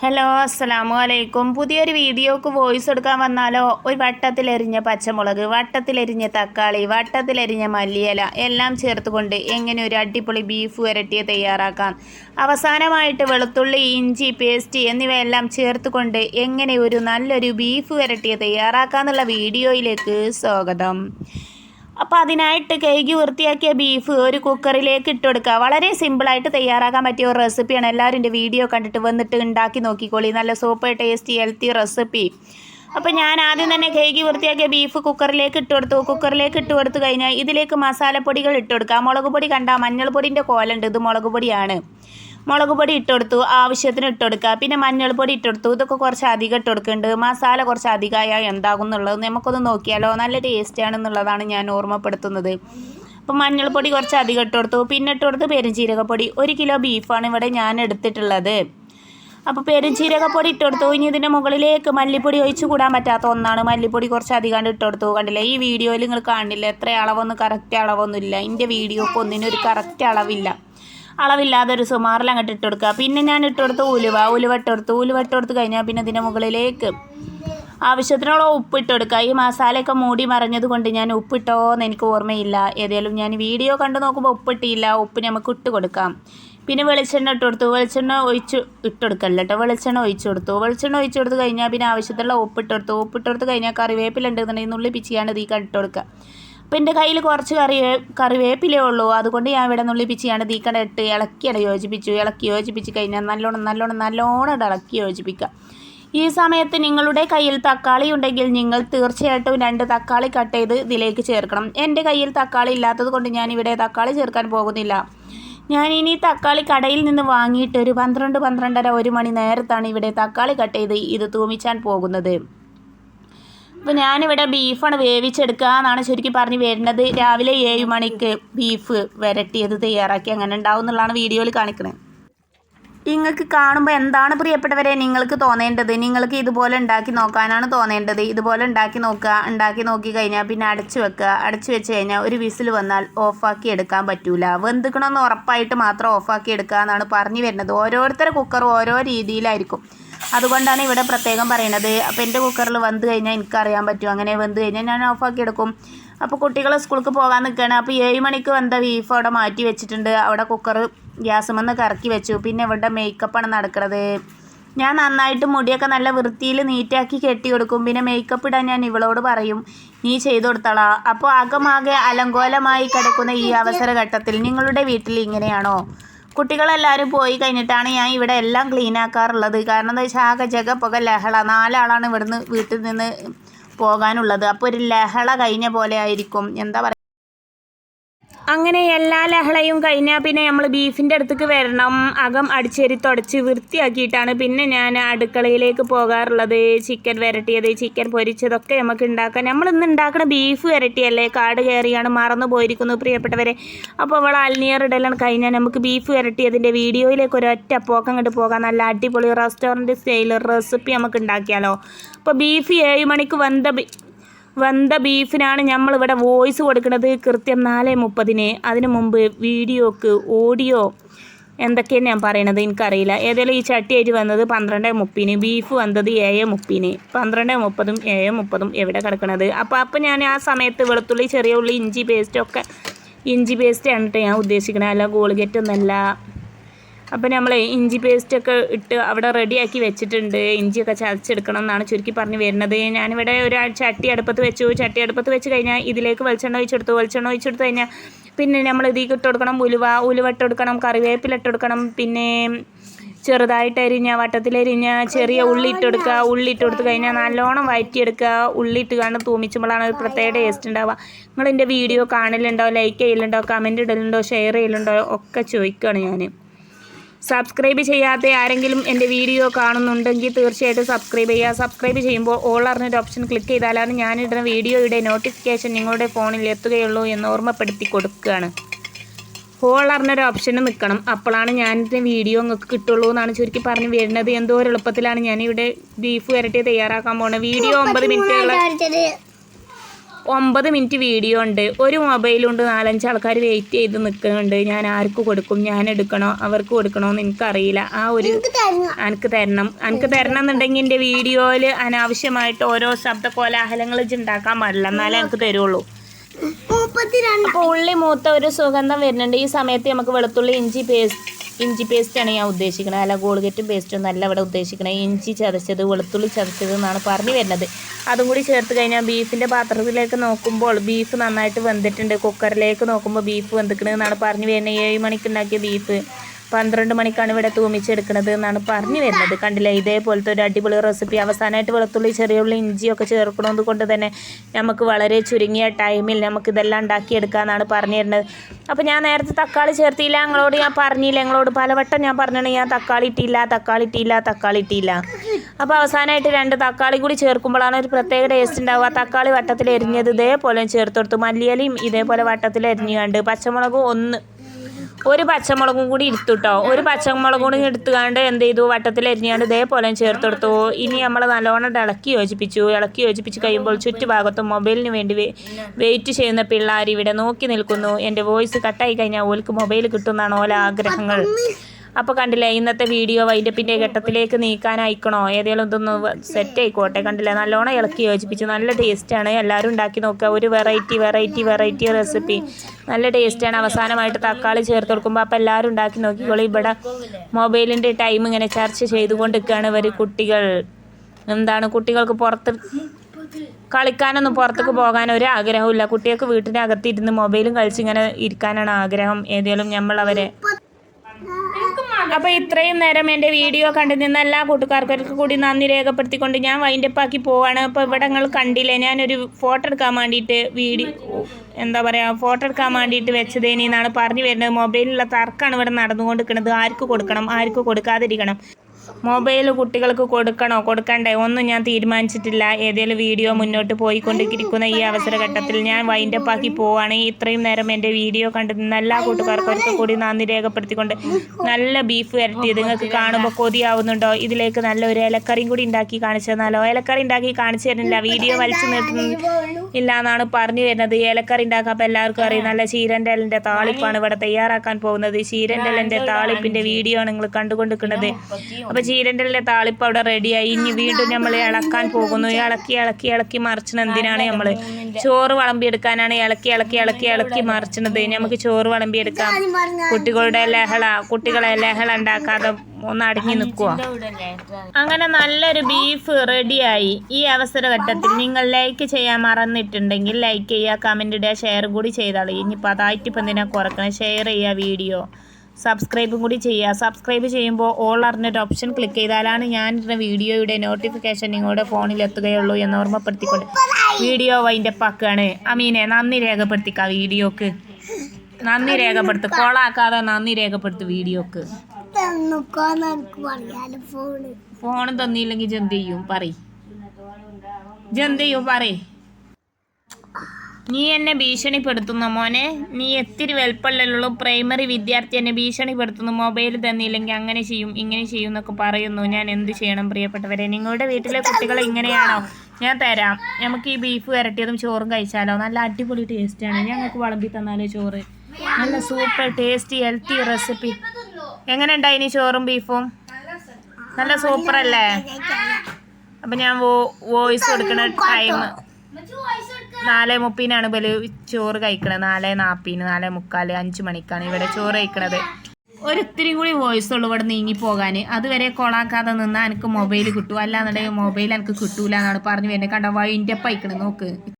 Hello അസ്സാം വലൈക്കും പുതിയൊരു വീഡിയോക്ക് വോയിസ് എടുക്കാൻ വന്നാലോ? ഒരു വട്ടത്തിലെരിഞ്ഞ പച്ചമുളക് വട്ടത്തിലെരിഞ്ഞ തക്കാളി വട്ടത്തിലെരിഞ്ഞ മല്ലിയില എല്ലാം ചേർത്തുകൊണ്ട് എങ്ങനെ ഒരു അടിപൊളി ബീഫ് വരട്ടിയ തയ്യാറാക്കാം? അവസാനമായിട്ട് വെളുത്തുള്ളി ഇഞ്ചി പേസ്റ്റ് എന്നിവയെല്ലാം ചേർത്തുകൊണ്ട് എങ്ങനെ ഒരു നല്ലൊരു ബീഫ് വരട്ടിയ തയ്യാറാക്കാമെന്നുള്ള വീഡിയോയിലേക്ക് സ്വാഗതം. അപ്പോൾ അതിനായിട്ട് കഴുകി വൃത്തിയാക്കിയ ബീഫ് ഒരു കുക്കറിലേക്ക് ഇട്ട് കൊടുക്കുക വളരെ സിമ്പിളായിട്ട് തയ്യാറാക്കാൻ പറ്റിയ ഒരു റെസിപ്പിയാണ് എല്ലാവരും എന്റെ വീഡിയോ കണ്ടിട്ട് വന്നിട്ട് ഉണ്ടാക്കി നോക്കിക്കോളി. നല്ല സൂപ്പർ ടേസ്റ്റി ഹെൽത്തി റെസിപ്പി അപ്പോൾ ഞാൻ ആദ്യം തന്നെ കഴുകി വൃത്തിയാക്കിയ ബീഫ് കുക്കറിലേക്ക് ഇട്ട് കൊടുത്തു. കുക്കറിലേക്ക് ഇട്ട് കൊടുത്തു കഴിഞ്ഞാൽ ഇതിലേക്ക് മസാലപ്പൊടികൾ ഇട്ട് കൊടുക്കുക. മുളക് പൊടി കണ്ട മഞ്ഞൾപ്പൊടിന്റെ കോലുണ്ട്. ഇത് മുളക് പൊടിയാണ്. മുളക് പൊടി ഇട്ടുകൊടുത്തു ആവശ്യത്തിന് ഇട്ടുകൊടുക്കുക പിന്നെ മഞ്ഞൾപ്പൊടി ഇട്ടെടുത്തു ഇതൊക്കെ കുറച്ച് അധികം ഇട്ടുകൊടുക്കുന്നുണ്ട് മസാല കുറച്ച് അധികമായാൽ എന്താകും എന്നുള്ളത് നമുക്കൊന്ന് നോക്കിയാലോ? നല്ല ടേസ്റ്റ് ആണെന്നുള്ളതാണ് ഞാൻ ഓർമ്മപ്പെടുത്തുന്നത്. അപ്പോൾ മഞ്ഞൾപ്പൊടി കുറച്ച് അധികം ഇട്ട് പിന്നെ ഇട്ട് കൊടുത്ത് പെരുംജീരകപ്പൊടി. ഒരു കിലോ ബീഫാണ് ഇവിടെ ഞാൻ എടുത്തിട്ടുള്ളത്. അപ്പോൾ പെരുംജീരകപ്പൊടി ഇട്ട് ഇനി ഇതിന്റെ മുകളിലേക്ക് മല്ലിപ്പൊടി ഒഴിച്ച് കൂടാൻ പറ്റാത്ത ഒന്നാണ്. മല്ലിപ്പൊടി കുറച്ച് അധികം ഇട്ട് കൊടുത്തു. കണ്ടില്ലേ? ഈ വീഡിയോയിൽ നിങ്ങൾ കാണില്ല? എത്ര അളവൊന്നും കറക്റ്റ് അളവൊന്നുമില്ല. എന്റെ വീഡിയോക്ക് ഒന്നിനും കറക്റ്റ് അളവില്ല. അളവില്ലാതെ ഒരു സുമാറിൽ അങ്ങോട്ട് ഇട്ട് കൊടുക്കുക. പിന്നെ ഞാൻ ഇട്ട് കൊടുത്ത് ഉലുവ ഉലുവ ഇട്ട് കൊടുത്ത് ഉലുവ ഇട്ട് കൊടുത്ത് കഴിഞ്ഞാൽ പിന്നെ ഇതിന്റെ മുകളിലേക്ക് ആവശ്യത്തിനുള്ള ഉപ്പ് ഇട്ട് കൊടുക്കുക. ഈ മസാലയൊക്കെ മൂടി മറഞ്ഞത് കൊണ്ട് ഞാൻ ഉപ്പിട്ടോ എന്ന് എനിക്ക് ഓർമ്മയില്ല. ഏതായാലും ഞാൻ വീഡിയോ കണ്ടു നോക്കുമ്പോൾ ഉപ്പിട്ടില്ല ഉപ്പ് നമുക്ക് ഇട്ട് കൊടുക്കാം. പിന്നെ വെളിച്ചെണ്ണ ഇട്ട് കൊടുത്തു. വെളിച്ചെണ്ണ ഒഴിച്ച് ഇട്ട് കൊടുക്കല്ല കേട്ടോ വെളിച്ചെണ്ണ ഒഴിച്ച് കൊടുത്തു. വെളിച്ചെണ്ണ ഒഴിച്ച് കൊടുത്ത് കഴിഞ്ഞാൽ പിന്നെ ആവശ്യത്തിലുള്ള ഉപ്പിട്ട് കൊടുത്തു. ഉപ്പിട്ട് കൊടുത്ത് കഴിഞ്ഞാൽ കറിവേപ്പില ഉണ്ടെന്നുണ്ടെങ്കിൽ നുള്ളി പിച്ചിയാണ് തീ കണ്ടിട്ട് കൊടുക്കുക. അപ്പോൾ എന്റെ കയ്യിൽ കുറച്ച് കറി കറിവേപ്പിലേ ഉള്ളൂ. അതുകൊണ്ട് ഞാൻ ഇവിടെ നുള്ളി ഞാൻ തീക്കട ഇട്ട് ഇളക്കിയാണ് യോജിപ്പിച്ചു. ഇളക്കി യോജിപ്പിച്ച് കഴിഞ്ഞാൽ നല്ലോണം നല്ലോണം നല്ലോണം ഇളക്കി യോജിപ്പിക്കുക. ഈ സമയത്ത് നിങ്ങളുടെ കയ്യിൽ തക്കാളി ഉണ്ടെങ്കിൽ നിങ്ങൾ തീർച്ചയായിട്ടും രണ്ട് തക്കാളി കട്ട് ചെയ്ത് ഇതിലേക്ക് ചേർക്കണം. എന്റെ കയ്യിൽ തക്കാളി ഇല്ലാത്തത് കൊണ്ട് ഞാൻ ഇവിടെ തക്കാളി ചേർക്കാൻ പോകുന്നില്ല. ഞാൻ ഇനി തക്കാളി കടയിൽ നിന്ന് വാങ്ങിയിട്ട് ഒരു പന്ത്രണ്ട് പന്ത്രണ്ടര ഒരു മണി നേരത്താണ് ഇവിടെ തക്കാളി കട്ട് ചെയ്ത് ഇത് തൂമിച്ചാൻ പോകുന്നത്. അപ്പോൾ ഞാനിവിടെ ബീഫാണ് വേവിച്ചെടുക്കുക എന്നാണ് ശരിക്കും പറഞ്ഞ് വരുന്നത്. രാവിലെ ഏഴ് മണിക്ക് ബീഫ് വരട്ടിയത് തയ്യാറാക്കി. അങ്ങനെ ഉണ്ടാവും എന്നുള്ളതാണ് വീഡിയോയിൽ കാണിക്കുന്നത് നിങ്ങൾക്ക് കാണുമ്പോൾ എന്താണ് പ്രിയപ്പെട്ടവരെ നിങ്ങൾക്ക് തോന്നേണ്ടത്? നിങ്ങൾക്ക് ഇതുപോലെ ഉണ്ടാക്കി നോക്കാനാണ് തോന്നേണ്ടത്. ഇതുപോലെ ഉണ്ടാക്കി നോക്കുക ഉണ്ടാക്കി നോക്കി കഴിഞ്ഞാൽ പിന്നെ അടച്ചു വെക്കുക. അടച്ചു വെച്ച് കഴിഞ്ഞാൽ ഒരു വിസിൽ വന്നാൽ ഓഫാക്കി എടുക്കാൻ പറ്റൂല. വെന്തുക്കണമെന്ന് ഉറപ്പായിട്ട് മാത്രം ഓഫാക്കി എടുക്കുക എന്നാണ് പറഞ്ഞു വരുന്നത്. ഓരോരുത്തരുടെ കുക്കറും ഓരോ രീതിയിലായിരിക്കും. അതുകൊണ്ടാണ് ഇവിടെ പ്രത്യേകം പറയുന്നത് അപ്പോൾ എന്റെ കുക്കറിൽ വന്ന് കഴിഞ്ഞാൽ എനിക്കറിയാൻ പറ്റും. അങ്ങനെ വന്ന് കഴിഞ്ഞാൽ ഞാൻ ഓഫാക്കി എടുക്കും. അപ്പോൾ കുട്ടികൾ സ്കൂൾക്ക് പോകാൻ നിൽക്കുകയാണ് അപ്പോൾ ഏഴ് മണിക്ക് വന്ന ബീഫ് അവിടെ മാറ്റി വെച്ചിട്ടുണ്ട്. അവിടെ കുക്കർ ഗ്യാസുമെന്ന് കറക്കി വെച്ചു. പിന്നെ ഇവിടെ മേക്കപ്പാണ് നടക്കുന്നത് ഞാൻ നന്നായിട്ട് മുടിയൊക്കെ നല്ല വൃത്തിയിൽ നീറ്റാക്കി കെട്ടി കൊടുക്കും. പിന്നെ മേക്കപ്പ് ഇടാൻ ഞാൻ ഇവളോട് പറയും നീ ചെയ്തു കൊടുത്തളാ. അപ്പോൾ അകമാകെ അലങ്കോലമായി കിടക്കുന്ന ഈ അവസരഘട്ടത്തിൽ നിങ്ങളുടെ വീട്ടിൽ ഇങ്ങനെയാണോ? കുട്ടികളെല്ലാവരും പോയി കഴിഞ്ഞിട്ടാണ് ഞാൻ ഇവിടെ എല്ലാം ക്ലീൻ ആക്കാറുള്ളത്. കാരണം എന്താ വെച്ചാൽ ആകെ ജഗ പുക ലഹള. നാലാളാണ് ഇവിടുന്ന് വീട്ടിൽ നിന്ന് പോകാനുള്ളത്. അപ്പോൾ ഒരു ലഹള കഴിഞ്ഞ പോലെ ആയിരിക്കും. എന്താ പറയുക അങ്ങനെ എല്ലാ ലഹളയും കഴിഞ്ഞാൽ പിന്നെ നമ്മൾ ബീഫിന്റെ അടുത്തേക്ക് വരണം. അകം അടിച്ചേരി തുടച്ച് വൃത്തിയാക്കിയിട്ടാണ് പിന്നെ ഞാൻ അടുക്കളയിലേക്ക് പോകാറുള്ളത്. ചിക്കൻ വരട്ടിയത് ചിക്കൻ പൊരിച്ചതൊക്കെ നമുക്ക് ഉണ്ടാക്കാൻ നമ്മൾ ഇന്ന് ഉണ്ടാക്കുന്ന ബീഫ് വരട്ടിയല്ലേ? കാട് കയറിയാണ് മറന്നു പോയിരിക്കുന്നു പ്രിയപ്പെട്ടവരെ. അപ്പോൾ അവൾ അൽനിയർ ഇടലാണ് കഴിഞ്ഞാൽ നമുക്ക് ബീഫ് വരട്ടിയതിന്റെ വീഡിയോയിലേക്ക് ഒരൊറ്റ പോക്കം കണ്ട് പോകാം. നല്ല അടിപൊളി റെസ്റ്റോറന്റ് സ്റ്റൈൽ റെസിപ്പി നമുക്ക് ഉണ്ടാക്കിയാലോ. അപ്പോൾ ബീഫ് ഏഴ് മണിക്ക് വന്ന വെന്ത ബീഫിനാണ് നമ്മളിവിടെ വോയിസ് കൊടുക്കുന്നത്. കൃത്യം നാല് മുപ്പതിന്. അതിനു മുമ്പ് വീഡിയോക്ക് ഓഡിയോ എന്തൊക്കെയാണ് ഞാൻ പറയണത് എനിക്കറിയില്ല. ഏതായാലും ഈ ചട്ടിയായിട്ട് വന്നത് പന്ത്രണ്ട് മുപ്പിന് ബീഫ് വന്നത് ഏഴ് മുപ്പിന് പന്ത്രണ്ട് മുപ്പതും ഏഴ് മുപ്പതും എവിടെ കിടക്കണത്? അപ്പോൾ അപ്പോൾ ഞാൻ ആ സമയത്ത് വെളുത്തുള്ളി ചെറിയ ഉള്ളി ഇഞ്ചി പേസ്റ്റൊക്കെ ഇഞ്ചി പേസ്റ്റ് ആണ് കേട്ടോ ഞാൻ ഉദ്ദേശിക്കണത്. അല്ല ഗോൾഗേറ്റ് അപ്പോൾ നമ്മൾ ഇഞ്ചി പേസ്റ്റൊക്കെ ഇട്ട് അവിടെ റെഡിയാക്കി വെച്ചിട്ടുണ്ട്. ഇഞ്ചിയൊക്കെ ചതച്ചെടുക്കണം എന്നാണ് ചുരുക്കി പറഞ്ഞു വരുന്നത്. ഞാനിവിടെ ഒരു ചട്ടി അടുപ്പത്ത് വെച്ചു. ചട്ടി അടുപ്പത്ത് വെച്ച് കഴിഞ്ഞാൽ ഇതിലേക്ക് വെളിച്ചെണ്ണ ഒഴിച്ചെടുത്തു വെളിച്ചെണ്ണ ഒഴിച്ചെടുത്ത് കഴിഞ്ഞാൽ പിന്നെ നമ്മൾ ഇതിലേക്ക് ഇട്ട് കൊടുക്കണം ഉലുവ. ഉലുവ ഇട്ട് കൊടുക്കണം കറിവേപ്പില ഇട്ട് കൊടുക്കണം പിന്നെ ചെറുതായിട്ട് അരിഞ്ഞ വട്ടത്തിലരിഞ്ഞ ചെറിയ ഉള്ളി ഇട്ട് കൊടുക്കുക. ഉള്ളി ഇട്ട് കൊടുത്ത് കഴിഞ്ഞാൽ നല്ലോണം വയറ്റിയെടുക്കുക. ഉള്ളി ഇട്ട് കണ്ട് തൂമിച്ചുമ്പോഴാണ് ഒരു പ്രത്യേക ടേസ്റ്റ് ഉണ്ടാവുക. നിങ്ങൾ എന്റെ വീഡിയോ കാണലുണ്ടോ? ലൈക്ക് ചെയ്യലുണ്ടോ? കമന്റ് ഇടലുണ്ടോ? ഷെയർ ചെയ്യലുണ്ടോ? ഒക്കെ ചോദിക്കുകയാണ് ഞാൻ. സബ്സ്ക്രൈബ് ചെയ്യാത്ത ആരെങ്കിലും എന്റെ വീഡിയോ കാണുന്നുണ്ടെങ്കിൽ തീർച്ചയായിട്ടും സബ്സ്ക്രൈബ് ചെയ്യുക. സബ്സ്ക്രൈബ് ചെയ്യുമ്പോൾ ഓൾ അറിഞ്ഞൊരു ഓപ്ഷൻ ക്ലിക്ക് ചെയ്താലാണ് ഞാനിടുന്ന വീഡിയോയുടെ നോട്ടിഫിക്കേഷൻ നിങ്ങളുടെ ഫോണിൽ എത്തുകയുള്ളൂ എന്ന് ഓർമ്മപ്പെടുത്തി കൊടുക്കുകയാണ്. ഹോൾ അറിഞ്ഞൊരു ഓപ്ഷന് നിൽക്കണം. അപ്പോഴാണ് ഞാനിതിന്റെ വീഡിയോ നിങ്ങൾക്ക് കിട്ടുള്ളൂ എന്നാണ് ചുരുക്കി പറഞ്ഞ് വരുന്നത്. എന്തോ ഒരു എളുപ്പത്തിലാണ് ഞാനിവിടെ ബീഫ് വരട്ടി തയ്യാറാക്കാൻ പോകുന്നത് വീഡിയോ ഒമ്പത് മിനിറ്റുള്ള ഒമ്പത് മിനിറ്റ് വീഡിയോ ഉണ്ട്. ഒരു മൊബൈലുണ്ട്. നാലഞ്ച് ആൾക്കാർ വെയിറ്റ് ചെയ്ത് നിൽക്കുന്നുണ്ട് ഞാൻ ആർക്ക് കൊടുക്കും? ഞാൻ എടുക്കണോ? അവർക്ക് കൊടുക്കണോ എന്ന് എനിക്കറിയില്ല. ആ ഒരു എനിക്ക് തരണം. എനിക്ക് തരണം എന്നുണ്ടെങ്കിൽ എന്റെ വീഡിയോയിൽ അനാവശ്യമായിട്ട് ഓരോ ശബ്ദ കോലാഹലങ്ങൾ ഉണ്ടാക്കാൻ പാടില്ല. എന്നാലേ എനിക്ക് തരുള്ളൂ. അപ്പോൾ ഉള്ളി മൂത്ത ഒരു സുഗന്ധം വരുന്നുണ്ട്. ഈ സമയത്ത് നമുക്ക് വെളുത്തുള്ളി ഇഞ്ചി പേസ്റ്റ് ഇഞ്ചി പേസ്റ്റാണ് ഞാൻ ഉദ്ദേശിക്കുന്നത് അല്ല ഗോൾഗറ്റും പേസ്റ്റും നല്ല ഇവിടെ ഉദ്ദേശിക്കുന്നത് ഇഞ്ചി ചതച്ചത് വെളുത്തുള്ളി ചതച്ചത് എന്നാണ് പറഞ്ഞു വരുന്നത്. അതും കൂടി ചേർത്ത് കഴിഞ്ഞാൽ ബീഫിന്റെ പാത്രത്തിലേക്ക് നോക്കുമ്പോൾ ബീഫ് നന്നായിട്ട് വെന്തിട്ടുണ്ട്. കുക്കറിലേക്ക് നോക്കുമ്പോൾ ബീഫ് വെന്തിക്കണമെന്നാണ് പറഞ്ഞു വരുന്നത്. ഏഴ് മണിക്ക് ഉണ്ടാക്കിയ ബീഫ് പന്ത്രണ്ട് മണിക്കാണ് ഇവിടെ തൂമിച്ചെടുക്കുന്നത് എന്നാണ് പറഞ്ഞു വരുന്നത്. കണ്ടില്ലേ ഇതേപോലത്തെ ഒരു അടിപൊളി റെസിപ്പി അവസാനമായിട്ട് വെളുത്തുള്ളി ചെറിയ ഉള്ളി ഇഞ്ചിയൊക്കെ ചേർക്കണത് കൊണ്ട് തന്നെ നമുക്ക് വളരെ ചുരുങ്ങിയ ടൈമിൽ നമുക്ക് ഇതെല്ലാം ഉണ്ടാക്കിയെടുക്കാമെന്നാണ് പറഞ്ഞു തരുന്നത് അപ്പോൾ ഞാൻ നേരത്തെ തക്കാളി ചേർത്തില്ല ഞങ്ങളോട് ഞാൻ പറഞ്ഞില്ല ഞങ്ങളോട് പലവട്ടം ഞാൻ പറഞ്ഞിട്ട് ഞാൻ തക്കാളി ഇട്ടില്ല തക്കാളി ഇട്ടില്ല തക്കാളി ഇട്ടില്ല അപ്പോൾ അവസാനമായിട്ട് രണ്ട് തക്കാളി കൂടി ചേർക്കുമ്പോഴാണ് ഒരു പ്രത്യേക ടേസ്റ്റ് ഉണ്ടാവുക. തക്കാളി വട്ടത്തിൽ എരിഞ്ഞത് ഇതേപോലെ ചേർത്ത് കൊടുത്തു മല്ലിയലയും ഇതേപോലെ വട്ടത്തിൽ എരിഞ്ഞുകൊണ്ട് പച്ചമുളകും ഒന്ന് ഒരു പച്ചമുളകും കൂടി എടുത്തു കേട്ടോ ഒരു പച്ചമുളകും കൂടി എടുത്തുകൊണ്ട് എന്ത് ചെയ്തു? വട്ടത്തിൽ എരിഞ്ഞാണ്ട് ഇതേപോലെ ചേർത്ത് കൊടുത്തു ഇനി നമ്മൾ നല്ലോണം ഇളക്കി യോജിപ്പിച്ചു. ഇളക്കി യോജിപ്പിച്ച് കഴിയുമ്പോൾ ചുറ്റുഭാഗത്തും മൊബൈലിന് വേണ്ടി വെയിറ്റ് ചെയ്യുന്ന പിള്ളേർ ഇവിടെ നോക്കി നിൽക്കുന്നു. എന്റെ വോയിസ് കട്ടായി കഴിഞ്ഞാൽ ഓൽക്ക് മൊബൈൽ കിട്ടുമെന്നാണ് ഓല ആഗ്രഹങ്ങൾ. അപ്പോൾ കണ്ടില്ലേ ഇന്നത്തെ വീഡിയോ വൈൻഡപ്പിന്റെ ഘട്ടത്തിലേക്ക് നീക്കാൻ നീക്കാനായിക്കണോ? ഏതെങ്കിലും ഇതൊന്ന് സെറ്റ് ആയിക്കോട്ടെ കണ്ടില്ലേ? നല്ലോണം ഇളക്കി യോജിപ്പിച്ച്. നല്ല ടേസ്റ്റാണ് എല്ലാവരും ഉണ്ടാക്കി നോക്കുക. ഒരു വെറൈറ്റി വെറൈറ്റി വെറൈറ്റി റെസിപ്പി നല്ല ടേസ്റ്റാണ് അവസാനമായിട്ട് തക്കാളി ചേർത്ത് കൊടുക്കുമ്പോൾ അപ്പോൾ എല്ലാവരും ഉണ്ടാക്കി നോക്കിക്കോളൂ. ഇവിടെ മൊബൈലിന്റെ ടൈം ഇങ്ങനെ ചർച്ച ചെയ്തുകൊണ്ടിരിക്കുകയാണ് ഇവർ കുട്ടികൾ. എന്താണ്? കുട്ടികൾക്ക് പുറത്ത് കളിക്കാനൊന്നും പുറത്തേക്ക് പോകാൻ ഒരു ആഗ്രഹമില്ല കുട്ടികൾക്ക് വീട്ടിനകത്തിരുന്ന് മൊബൈലും കളിച്ച് ഇങ്ങനെ ഇരിക്കാനാണ് ആഗ്രഹം. ഏതെങ്കിലും നമ്മൾ അവരെ അപ്പോൾ ഇത്രയും നേരം എന്റെ വീഡിയോ കണ്ടു നിന്ന എല്ലാ കൂട്ടുകാർക്കും കൂടി നന്ദി രേഖപ്പെടുത്തിക്കൊണ്ട് ഞാൻ വൈൻഡപ്പാക്കി പോവാണ്. അപ്പോൾ ഇവിടെ നിങ്ങൾ കണ്ടില്ലേ ഞാനൊരു ഫോട്ടോ എടുക്കാൻ വേണ്ടിയിട്ട് വീഡിയോ എന്താ പറയുക ഫോട്ടോ എടുക്കാൻ വേണ്ടിയിട്ട് വെച്ചതേനി എന്നാണ് പറഞ്ഞു വരുന്നത്. മൊബൈലിലുള്ള തർക്കമാണ് ഇവിടെ നടന്നുകൊണ്ടിരിക്കുന്നത്. ആർക്ക് കൊടുക്കണം ആർക്ക് കൊടുക്കാതിരിക്കണം. മൊബൈൽ കുട്ടികൾക്ക് കൊടുക്കണോ? കൊടുക്കണ്ടേ? ഒന്നും ഞാൻ തീരുമാനിച്ചിട്ടില്ല. ഏതെങ്കിലും വീഡിയോ മുന്നോട്ട് പോയിക്കൊണ്ടിരിക്കുന്ന ഈ അവസരഘട്ടത്തിൽ ഞാൻ വൈൻഡപ്പ് ആക്കി പോവാണ്. ഇത്രയും നേരം എന്റെ വീഡിയോ കണ്ടു നിന്ന എല്ലാ കൂട്ടുകാർക്കും ഒരിക്കൽ കൂടി നന്ദി രേഖപ്പെടുത്തിക്കൊണ്ട് നല്ല ബീഫ് വരട്ടിയത് നിങ്ങൾക്ക് കാണുമ്പോൾ കൊതിയാവുന്നുണ്ടോ? ഇതിലേക്ക് നല്ല ഒരു ഇലക്കറിയും കൂടി ഉണ്ടാക്കി കാണിച്ചു തന്നാലോ? ഇലക്കറി ഉണ്ടാക്കി കാണിച്ചു തരുന്നില്ല വീഡിയോ വലിച്ചു നിർത്തുന്നു ഇല്ല എന്നാണ് പറഞ്ഞു വരുന്നത്. ഇലക്കറി ഉണ്ടാക്കാൻ അപ്പോൾ എല്ലാവർക്കും അറിയാം. നല്ല ചീരന്റെ ഇലന്റെ താളിപ്പാണ് ഇവിടെ തയ്യാറാക്കാൻ പോകുന്നത്. ചീരന്റെ ഇലന്റെ താളിപ്പിന്റെ വീഡിയോ ആണ് നിങ്ങൾ കണ്ടുകൊണ്ടിരിക്കുന്നത്. അപ്പോൾ ചീരന്റെ താളിപ്പ് അവിടെ റെഡിയായി ഇനി വീണ്ടും നമ്മൾ ഇളക്കാൻ പോകുന്നു. ഇളക്കി ഇളക്കി ഇളക്കി മറിച്ചത് എന്തിനാണ് നമ്മൾ ചോറ് വിളമ്പിയെടുക്കാനാണ് ഇളക്കി ഇളക്കി ഇളക്കി ഇളക്കി മറിച്ചത് നമുക്ക് ചോറ് വിളമ്പിയെടുക്കാം. കുട്ടികളുടെ ലഹള കുട്ടികളെ ലഹള ഉണ്ടാക്കാതെ ഒന്ന് അടങ്ങി നിൽക്കുക അങ്ങനെ നല്ലൊരു ബീഫ് റെഡിയായി ഈ അവസരഘട്ടത്തിൽ നിങ്ങൾ ലൈക്ക് ചെയ്യാൻ മറന്നിട്ടുണ്ടെങ്കിൽ ലൈക്ക് ചെയ്യുക കമന്റ് ഇടുക ഷെയർ കൂടി ചെയ്താളി. ഇനിയിപ്പോൾ അതായിട്ട് ഇപ്പം എന്തിനാ കുറക്കണം? ഷെയർ ചെയ്യുക വീഡിയോ സബ്സ്ക്രൈബും കൂടി ചെയ്യുക. സബ്സ്ക്രൈബ് ചെയ്യുമ്പോൾ ഓൾ അറിഞ്ഞൊരു ഓപ്ഷൻ ക്ലിക്ക് ചെയ്താലാണ് ഞാൻ ഇടുന്ന വീഡിയോയുടെ നോട്ടിഫിക്കേഷൻ നിങ്ങളുടെ ഫോണിൽ എത്തുകയുള്ളൂ എന്ന് ഓർമ്മപ്പെടുത്തിക്കൊണ്ട് വീഡിയോ അതിന്റെ പക്കാണ് അമീനെ നന്ദി രേഖപ്പെടുത്തിക്ക വീഡിയോക്ക്. നന്ദി രേഖപ്പെടുത്ത്. കോളാക്കാതെ നന്ദി രേഖപ്പെടുത്ത് വീഡിയോക്ക്. ഫോൺ തന്നില്ലെങ്കിൽ ജന്ത് ചെയ്യും? ജന്തിയും ജന്ത് ചെയ്യും? പറ നീ എന്നെ ഭീഷണിപ്പെടുത്തുന്നു മോനെ. നീ എത്തിരി വെൽപ്പള്ളലുള്ള പ്രൈമറി വിദ്യാർത്ഥി എന്നെ ഭീഷണിപ്പെടുത്തുന്നു. മൊബൈൽ തന്നില്ലെങ്കിൽ അങ്ങനെ ചെയ്യും ഇങ്ങനെ ചെയ്യും എന്നൊക്കെ പറയുന്നു. ഞാൻ എന്ത് ചെയ്യണം പ്രിയപ്പെട്ടവരെ? നിങ്ങളുടെ വീട്ടിലെ കുട്ടികൾ ഇങ്ങനെയാണോ? ഞാൻ തരാം. നമുക്ക് ഈ ബീഫ് വരട്ടിയതും ചോറും കഴിച്ചാലോ? നല്ല അടിപൊളി ടേസ്റ്റാണ് ഞങ്ങൾക്ക് വിളമ്പി തന്നാലോ ചോറ്? നല്ല സൂപ്പർ ടേസ്റ്റി ഹെൽത്തി റെസിപ്പി എങ്ങനെ ഉണ്ടായിനി ചോറും ബീഫും നല്ല സൂപ്പർ അല്ലേ? അപ്പം ഞാൻ വോയിസ് കൊടുക്കണ ടൈം നാല് മുപ്പതിനാണ് ഇവർ ചോറ് കഴിക്കണത്. നാല് നാൽപ്പതിന് നാല് മുക്കാൽ അഞ്ച് മണിക്കാണ് ഇവിടെ ചോറ് കഴിക്കണത്. ഒരിത്തിരി കൂടി വോയിസ് ഉള്ളു ഇവിടെ നീങ്ങി പോകാൻ അതുവരെ കൊളാക്കാതെ നിന്നാൽ എനിക്ക് മൊബൈൽ കിട്ടും. അല്ലാന്നുണ്ടെങ്കിൽ മൊബൈൽ എനിക്ക് കിട്ടൂല എന്നാണ് പറഞ്ഞു വരുന്നത്. കണ്ട വൈൻഡപ്പ് അയക്കണം നോക്ക്.